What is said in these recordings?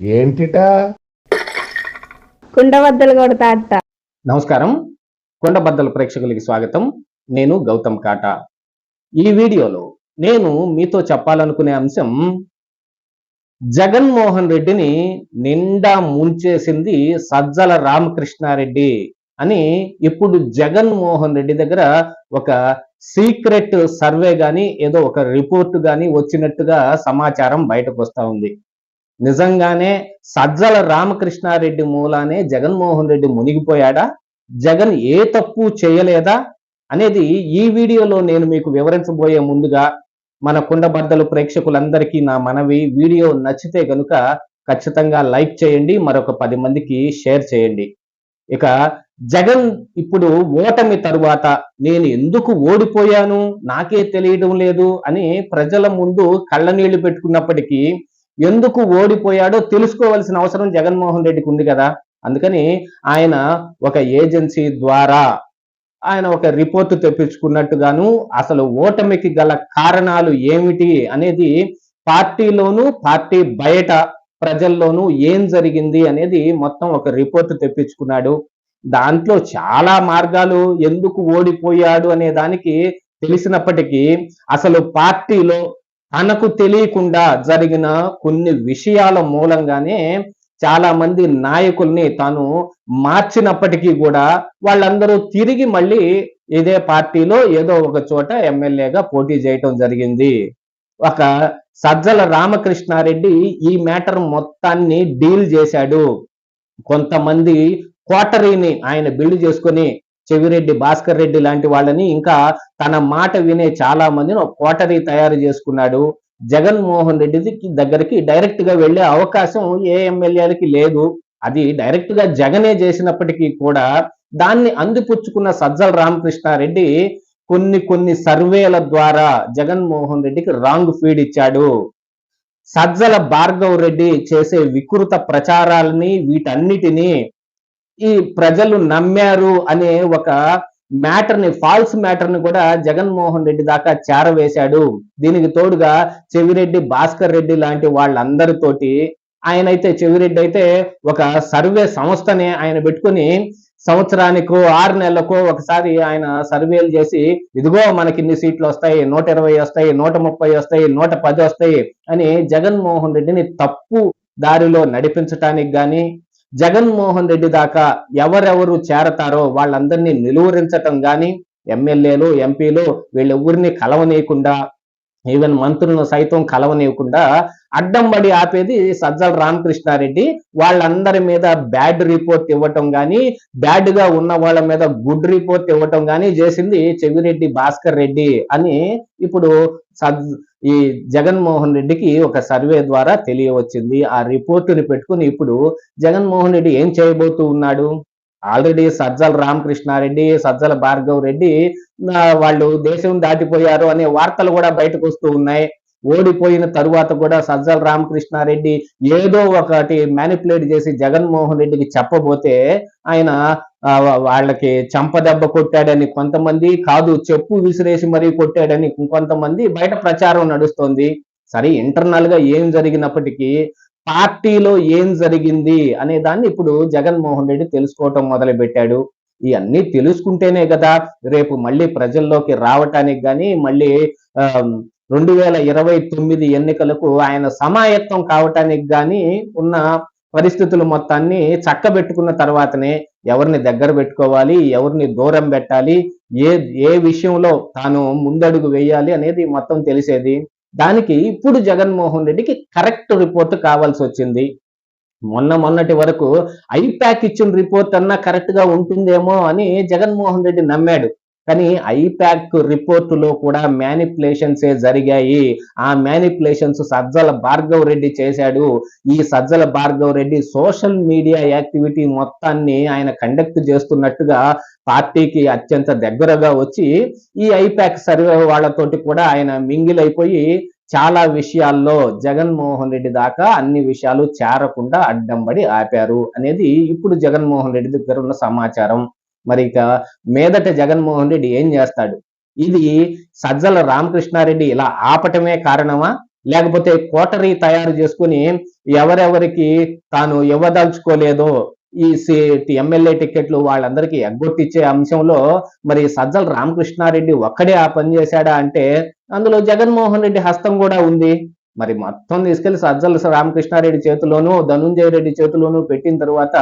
ఏంటిట? కుండబద్దలు కొడతా అట్ట నమస్కారం. కొండబద్దల ప్రేక్షకులకి స్వాగతం. నేను గౌతమ్ కాటా. ఈ వీడియోలో నేను మీతో చెప్పాలనుకునే అంశం జగన్మోహన్ రెడ్డిని నిండా ముంచేసింది సజ్జల రామకృష్ణారెడ్డి అని ఇప్పుడు జగన్మోహన్ రెడ్డి దగ్గర ఒక సీక్రెట్ సర్వే కానీ ఏదో ఒక రిపోర్ట్ కానీ వచ్చినట్టుగా సమాచారం బయటకు వస్తూ ఉంది. నిజంగానే సజ్జల రామకృష్ణారెడ్డి మూలానే జగన్మోహన్ రెడ్డి మునిగిపోయాడా? జగన్ ఏ తప్పు చేయలేదా? అనేది ఈ వీడియోలో నేను మీకు వివరించబోయే ముందుగా మన కుండబద్దలు ప్రేక్షకులందరికీ నా మనవి. వీడియో నచ్చితే కనుక ఖచ్చితంగా లైక్ చేయండి మరొక పది మందికి షేర్ చేయండి. ఇక జగన్ ఇప్పుడు ఓటమి తరువాత నేను ఎందుకు ఓడిపోయాను? నాకే తెలియడం లేదు అని ప్రజల ముందు కళ్ళనీళ్ళు పెట్టుకున్నప్పటికీ ఎందుకు ఓడిపోయాడో తెలుసుకోవాల్సిన అవసరం జగన్మోహన్ రెడ్డికి ఉంది కదా. అందుకని ఆయన ఒక ఏజెన్సీ ద్వారా ఆయన ఒక రిపోర్ట్ తెప్పించుకున్నట్టుగాను అసలు ఓటమికి గల కారణాలు ఏమిటి అనేది పార్టీలోను పార్టీ బయట ప్రజల్లోనూ ఏం జరిగింది అనేది మొత్తం ఒక రిపోర్ట్ తెప్పించుకున్నాడు. దాంట్లో చాలా మార్గాలు ఎందుకు ఓడిపోయాడు అనే దానికి తెలిసినప్పటికీ అసలు పార్టీలో తనకు తెలియకుండా జరిగిన కొన్ని విషయాల మూలంగానే చాలా మంది నాయకుల్ని తాను మార్చినప్పటికీ కూడా వాళ్ళందరూ తిరిగి మళ్ళీ ఇదే పార్టీలో ఏదో ఒక చోట ఎమ్మెల్యేగా పోటీ చేయటం జరిగింది. ఒక సజ్జల రామకృష్ణారెడ్డి ఈ మ్యాటర్ మొత్తాన్ని డీల్ చేశాడు. కొంతమంది కోటరీని ఆయన బిల్డ్ చేసుకొని చెవిరెడ్డి భాస్కర్ రెడ్డి లాంటి వాళ్ళని ఇంకా తన మాట వినే చాలా మందిని ఒక కోటరీ తయారు చేసుకున్నాడు. జగన్మోహన్ రెడ్డి దగ్గరికి డైరెక్ట్గా వెళ్ళే అవకాశం ఏ ఎమ్మెల్యేలకి లేదు. అది డైరెక్ట్గా జగనే చేసినప్పటికీ కూడా దాన్ని అందిపుచ్చుకున్న సజ్జల రామకృష్ణారెడ్డి కొన్ని కొన్ని సర్వేల ద్వారా జగన్మోహన్ రెడ్డికి రాంగ్ ఫీడ్ ఇచ్చాడు. సజ్జల భార్గవ్ రెడ్డి చేసే వికృత ప్రచారాలని వీటన్నిటినీ ఈ ప్రజలు నమ్మారు అనే ఒక మ్యాటర్ని ఫాల్స్ మ్యాటర్ని కూడా జగన్మోహన్ రెడ్డి దాకా చేరవేశాడు. దీనికి తోడుగా చెవిరెడ్డి భాస్కర్ రెడ్డి లాంటి వాళ్ళందరితోటి ఆయన అయితే చెవిరెడ్డి అయితే ఒక సర్వే సంస్థని ఆయన పెట్టుకుని సంవత్సరానికో ఆరు నెలలకో ఒకసారి ఆయన సర్వేలు చేసి ఇదిగో మనకి ఇన్ని సీట్లు వస్తాయి నూట ఇరవై వస్తాయి నూట ముప్పై వస్తాయి నూట పది వస్తాయి అని జగన్మోహన్ రెడ్డిని తప్పు దారిలో నడిపించటానికి కానీ జగన్మోహన్ రెడ్డి దాకా ఎవరెవరు చేరతారో వాళ్ళందరినీ నిలువరించటం కానీ ఎమ్మెల్యేలు ఎంపీలు వీళ్ళెవరిని కలవనీయకుండా ఈవెన్ మంత్రులను సైతం కలవనీయకుండా అడ్డం పడి ఆపేది సజ్జల రామకృష్ణారెడ్డి. వాళ్ళందరి మీద బ్యాడ్ రిపోర్ట్ ఇవ్వటం కానీ బ్యాడ్గా ఉన్న వాళ్ళ మీద గుడ్ రిపోర్ట్ ఇవ్వటం గాని చేసింది చెవిరెడ్డి భాస్కర్ రెడ్డి అని ఇప్పుడు సజ్ ఈ జగన్మోహన్ రెడ్డికి ఒక సర్వే ద్వారా తెలియవచ్చింది. ఆ రిపోర్టుని పెట్టుకుని ఇప్పుడు జగన్మోహన్ రెడ్డి ఏం చేయబోతూ ఉన్నాడు? ఆల్రెడీ సజ్జల రామకృష్ణారెడ్డి సజ్జల భార్గవ్ రెడ్డి వాళ్ళు దేశం దాటిపోయారు అనే వార్తలు కూడా బయటకు వస్తూ ఉన్నాయి. ఓడిపోయిన తరువాత కూడా సజ్జల రామకృష్ణారెడ్డి ఏదో ఒకటి మ్యానిపులేట్ చేసి జగన్మోహన్ రెడ్డికి చెప్పబోతే ఆయన వాళ్ళకి చంపదెబ్బ కొట్టాడని కొంతమంది కాదు చెప్పు విసిరేసి మరీ కొట్టాడని ఇంకొంతమంది బయట ప్రచారం నడుస్తోంది. సరే ఇంటర్నల్గా ఏం జరిగినప్పటికీ పార్టీలో ఏం జరిగింది అనే దాన్ని ఇప్పుడు జగన్మోహన్ రెడ్డి తెలుసుకోవటం మొదలు పెట్టాడు ఇవన్నీ తెలుసుకుంటేనే కదా రేపు మళ్ళీ ప్రజల్లోకి రావటానికి కానీ మళ్ళీ రెండు వేల ఇరవై తొమ్మిది ఎన్నికలకు ఆయన సమాయత్తం కావటానికి కానీ ఉన్న పరిస్థితులు మొత్తాన్ని చక్కబెట్టుకున్న తర్వాతనే ఎవరిని దగ్గర పెట్టుకోవాలి ఎవరిని దూరం పెట్టాలి ఏ ఏ విషయంలో తాను ముందడుగు వేయాలి అనేది మొత్తం తెలిసేది. దానికి ఇప్పుడు జగన్మోహన్ రెడ్డికి కరెక్ట్ రిపోర్ట్ కావాల్సి వచ్చింది. మొన్న మొన్నటి వరకు ఐప్యాక్ ఇచ్చిన రిపోర్ట్ అన్నా కరెక్ట్గా ఉంటుందేమో అని జగన్మోహన్ రెడ్డి నమ్మాడు. కానీ ఐపాక్ రిపోర్టులో కూడా మ్యానిపులేషన్స్ ఏ జరిగాయి. ఆ మ్యానిపులేషన్స్ సజ్జల భార్గవ్ రెడ్డి చేశాడు. ఈ Sajjala Bhargav Reddy social media activity మొత్తాన్ని ఆయన కండక్ట్ చేస్తున్నట్టుగా పార్టీకి అత్యంత దగ్గరగా వచ్చి ఈ ఐపాక్ సర్వే వాళ్ళతోటి కూడా ఆయన మింగిల్ అయిపోయి చాలా విషయాల్లో జగన్మోహన్ రెడ్డి దాకా అన్ని విషయాలు చేరకుండా అడ్డంబడి ఆపారు. అనేది ఇప్పుడు జగన్మోహన్ రెడ్డి దగ్గర ఉన్న సమాచారం. మరి ఇక మీదట జగన్మోహన్ రెడ్డి ఏం చేస్తాడు? ఇది సజ్జల రామకృష్ణారెడ్డి ఇలా ఆపటమే కారణమా? లేకపోతే కోటరీ తయారు చేసుకుని ఎవరెవరికి తాను ఇవ్వదలుచుకోలేదో? ఈ ఎమ్మెల్యే టికెట్లు వాళ్ళందరికీ ఎగ్గొట్టిచ్చే అంశంలో మరి సజ్జల రామకృష్ణారెడ్డి ఒక్కడే ఆ పని చేశాడా అంటే అందులో జగన్మోహన్ రెడ్డి హస్తం కూడా ఉంది. మరి మొత్తం తీసుకెళ్ళి సజ్జల రామకృష్ణారెడ్డి చేతిలోనూ ధనుంజయ రెడ్డి చేతిలోనూ పెట్టిన తర్వాత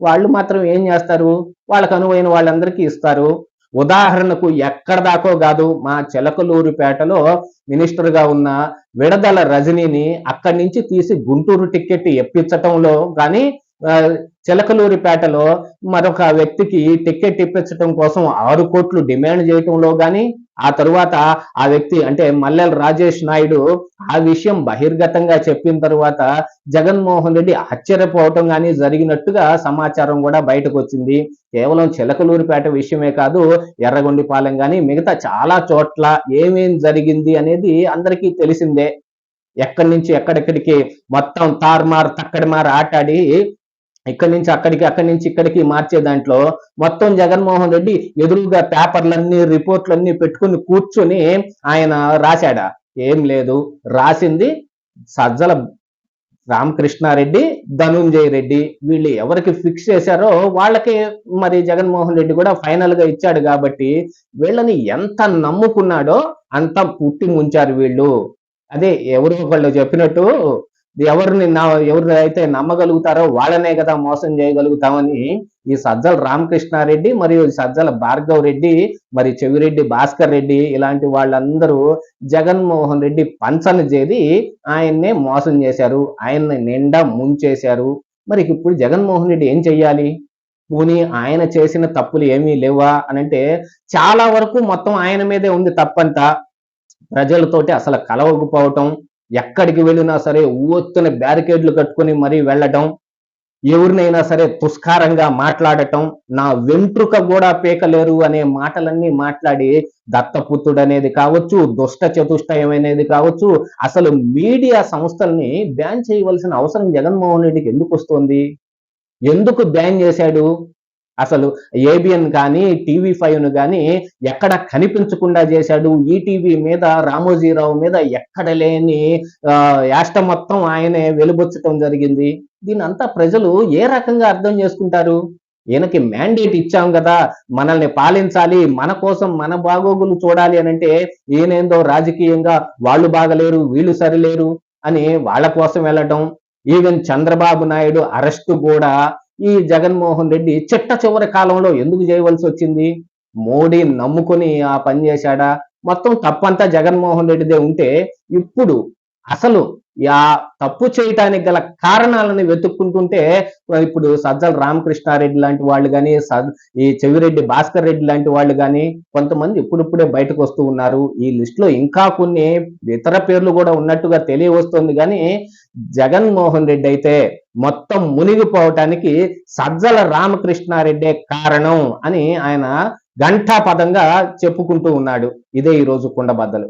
వాళ్ళు మాత్రం ఏం చేస్తారు? వాళ్ళకు అనువైన వాళ్ళందరికీ ఇస్తారు. ఉదాహరణకు ఎక్కడ దాకో కాదు మా చిలకలూరుపేటలో మినిస్టర్గా ఉన్న విడదల రజనీని అక్కడి నుంచి తీసి గుంటూరు టికెట్ ఎప్పించటంలో కానీ చిలకలూరిపేటలో మరొక వ్యక్తికి టికెట్ ఇప్పించడం కోసం ఆరు కోట్లు డిమాండ్ చేయటంలో గాని ఆ తరువాత ఆ వ్యక్తి అంటే మల్లెల రాజేష్ నాయుడు ఆ విషయం బహిర్గతంగా చెప్పిన తరువాత జగన్మోహన్ రెడ్డి ఆశ్చర్యపోవటం కానీ జరిగినట్టుగా సమాచారం కూడా బయటకు వచ్చింది కేవలం చిలకలూరిపేట విషయమే కాదు ఎర్రగొండిపాలెం కానీ మిగతా చాలా చోట్ల ఏమేం జరిగింది అనేది అందరికీ తెలిసిందే. ఎక్కడి నుంచి ఎక్కడెక్కడికి మొత్తం తార్మార్ తక్కడిమార్ ఆటాడి ఇక్కడి నుంచి అక్కడికి అక్కడి నుంచి ఇక్కడికి మార్చే దాంట్లో మొత్తం జగన్మోహన్ రెడ్డి ఎదురుగా పేపర్లన్నీ రిపోర్ట్లన్నీ పెట్టుకుని కూర్చొని ఆయన రాశాడా? ఏం లేదు. రాసింది సజ్జల రామకృష్ణారెడ్డి ధనుంజయ రెడ్డి. వీళ్ళు ఎవరికి ఫిక్స్ చేశారో వాళ్ళకి మరి జగన్మోహన్ రెడ్డి కూడా ఫైనల్గా ఇచ్చాడు కాబట్టి వీళ్ళని ఎంత నమ్ముకున్నాడో అంత పుట్టి ముంచారు వీళ్ళు. అదే ఎవరు ఒకళ్ళు చెప్పినట్టు ఎవరిని నా అయితే నమ్మగలుగుతారో వాళ్ళనే కదా మోసం చేయగలుగుతామని ఈ సజ్జల రామకృష్ణారెడ్డి మరియు సజ్జల భార్గవ్ రెడ్డి మరి చెవిరెడ్డి భాస్కర్ రెడ్డి ఇలాంటి వాళ్ళందరూ జగన్మోహన్ రెడ్డి పంచన చేది ఆయన్నే మోసం చేశారు. ఆయన్ని నిండా ముంచేశారు. మరి ఇప్పుడు జగన్మోహన్ రెడ్డి ఏం చెయ్యాలి? పోనీ ఆయన చేసిన తప్పులు ఏమీ లేవా అని అంటే చాలా వరకు మొత్తం ఆయన మీదే ఉంది తప్పంతా. ప్రజలతోటి అసలు కలవకపోవటం ఎక్కడికి వెళ్ళినా సరే ఊవెత్తున బ్యారికేడ్లు కట్టుకొని మరీ వెళ్ళటం ఎవరినైనా సరే తుస్కారంగా మాట్లాడటం నా వెంట్రుక కూడా పీకలేరు అనే మాటలన్నీ మాట్లాడి దత్తపుత్రుడు అనేది కావచ్చు దుష్ట చతుష్టయం అనేది కావచ్చు. అసలు మీడియా సంస్థల్ని బ్యాన్ చేయవలసిన అవసరం జగన్మోహన్ రెడ్డికి ఎందుకు వస్తుంది? ఎందుకు బ్యాన్ చేశాడు? అసలు ఏబిఎన్ కానీ టీవీ ఫైవ్ను కానీ ఎక్కడ కనిపించకుండా చేశాడు? ఈటీవీ మీద రామోజీరావు మీద ఎక్కడ లేని యాష్ట మొత్తం ఆయనే వెలుబొచ్చటం జరిగింది. దీని అంతా ప్రజలు ఏ రకంగా అర్థం చేసుకుంటారు? ఈయనకి మ్యాండేట్ ఇచ్చాం కదా మనల్ని పాలించాలి మన కోసం మన బాగోగులు చూడాలి అని అంటే ఈయనేందో రాజకీయంగా వాళ్ళు బాగలేరు వీళ్ళు సరిలేరు అని వాళ్ళ కోసం వెళ్ళటం. ఈవెన్ చంద్రబాబు నాయుడు అరెస్టు కూడా ఈ జగన్మోహన్ రెడ్డి చిట్ట చివరి కాలంలో ఎందుకు చేయవలసి వచ్చింది? మోడీ నమ్ముకొని ఆ పని చేశాడా? మొత్తం తప్పంతా జగన్మోహన్ రెడ్డిదే ఉంటే ఇప్పుడు అసలు ఆ తప్పు చేయటానికి గల కారణాలను వెతుక్కుంటుంటే ఇప్పుడు సజ్జల రామకృష్ణారెడ్డి లాంటి వాళ్ళు కానీ ఈ చెవిరెడ్డి భాస్కర్ రెడ్డి లాంటి వాళ్ళు కానీ కొంతమంది ఇప్పుడిప్పుడే బయటకు వస్తూ ఉన్నారు. ఈ లిస్ట్లో ఇంకా కొన్ని ఇతర పేర్లు కూడా ఉన్నట్టుగా తెలియవస్తుంది. కానీ జగన్మోహన్ రెడ్డి అయితే మొత్తం మునిగిపోవటానికి సజ్జల రామకృష్ణారెడ్డే కారణం అని ఆయన ఘంటాపదంగా చెప్పుకుంటూ ఉన్నాడు. ఇదే ఈ రోజు కుండబద్దలు.